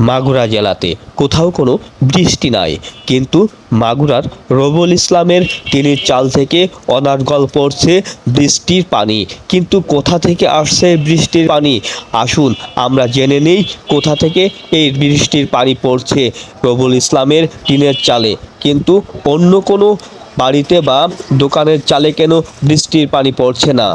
মাগুরা জেলাতে। কোথাও কোনো বৃষ্টি নাই। কিন্তু মাগুরার রবুল ইসলামের টিনের চাল থেকে অনার্গল পড়ছে বৃষ্টির পানি। কিন্তু কোথা থেকে আসছে বৃষ্টির পানি? আসুন, আমরা জেনে নেই কোথা থেকে এই বৃষ্টির পানি পড়ছে রবুল ইসলামের টিনের চালে। কিন্তু অন্য কোনো বাড়িতে বা দোকানের চালে কেন বৃষ্টির পানি পড়ছে না?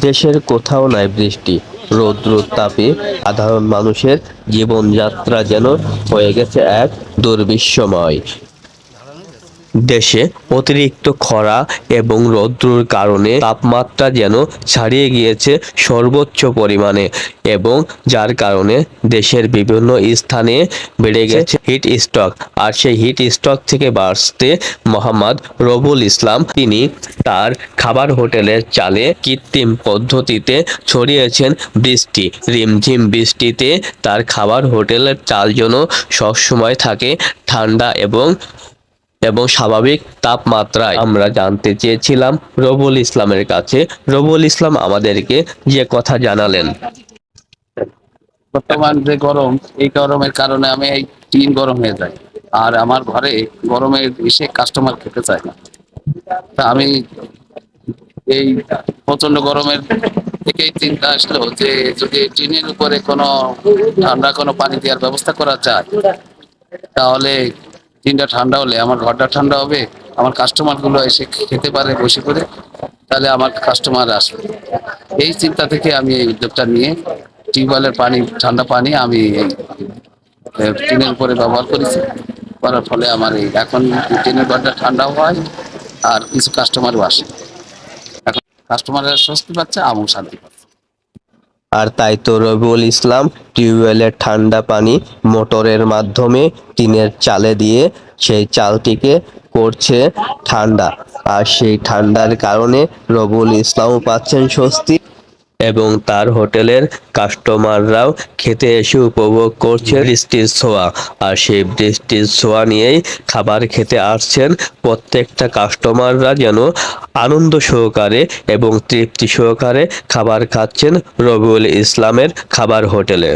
দেশের কোথাও নাই বৃষ্টি। রৌদ্র তাপে সাধারণ মানুষের জীবনযাত্রা যেন হয়ে গেছে এক দুর্বিশ্বময় দেশে অতিরিক্ত খরা এবং রৌদ্রর কারণে তাপমাত্রা যেন ছাড়িয়ে গিয়েছে সর্বোচ্চ পরিমাণে এবং যার কারণে দেশের বিভিন্ন স্থানে বেড়ে গেছে হিট স্ট্রোক। আর সেই হিট স্ট্রোক থেকে বাঁচতে মোহাম্মদ রবুল ইসলাম তিনি তার খাবার হোটেলের চালে কৃত্রিম পদ্ধতিতে ছড়িয়েছেন বৃষ্টি। রিমঝিম বৃষ্টিতে তার খাবার হোটেলের চাল যেন সবসময় থাকে ঠান্ডা এবং এবং স্বাভাবিক তাপমাত্রায়। আমরা জানতে চেয়েছিলাম রবুল ইসলামের কাছে। রবুল ইসলাম আমাদেরকে যে কথা জানালেন। বর্তমান যে গরম, এই গরমের কারণে আমি এই টিন গরম হয়ে যায় আর আমার ঘরে গরমে এসে কাস্টমার খেতে চায় না। তা আমি এই প্রচণ্ড গরমের থেকেই চিন্তা আসলো যে যদি টিনের উপরে কোনো, ঠান্ডা কোনো পানি দেওয়ার ব্যবস্থা করা যায়, তাহলে টিনটা ঠান্ডা হলে, আমার ঘরটা ঠান্ডা হবে, আমার কাস্টমারগুলো এসে খেতে পারে, বসে করে তাহলে আমার কাস্টমার আসবে। এই চিন্তা থেকে আমি এই উদ্যোগটা নিয়ে টিউবওয়েলের পানি, ঠান্ডা পানি আমি এই টিনের উপরে ব্যবহার করেছি। করার ফলে আমার এই, এখন টিনের ঘরটা ঠান্ডাও হয়, আর কিছু কাস্টমারও আসে। এখন কাস্টমাররা স্বস্তি পাচ্ছে, আমিও শান্তি পাচ্ছি। আর তাই তো রবিউল ইসলাম টিউবওয়েলের ঠান্ডা পানি মোটরের মাধ্যমে টিনের চালে দিয়ে সেই চালটিকে করছে ঠান্ডা। আর সেই ঠান্ডার কারণে রবিউল ইসলামও পাচ্ছেন স্বস্তি। এবং তার হোটেলের কাস্টমাররাও খেতে এসে উপভোগ করছে বৃষ্টির ছোঁয়া। আর সেই বৃষ্টির ছোঁয়া নিয়েই খাবার খেতে আসছেন প্রত্যেকটা কাস্টমাররা যেন আনন্দ সহকারে এবং তৃপ্তি সহকারে খাবার খাচ্ছেন রবিউল ইসলামের খাবার হোটেলে।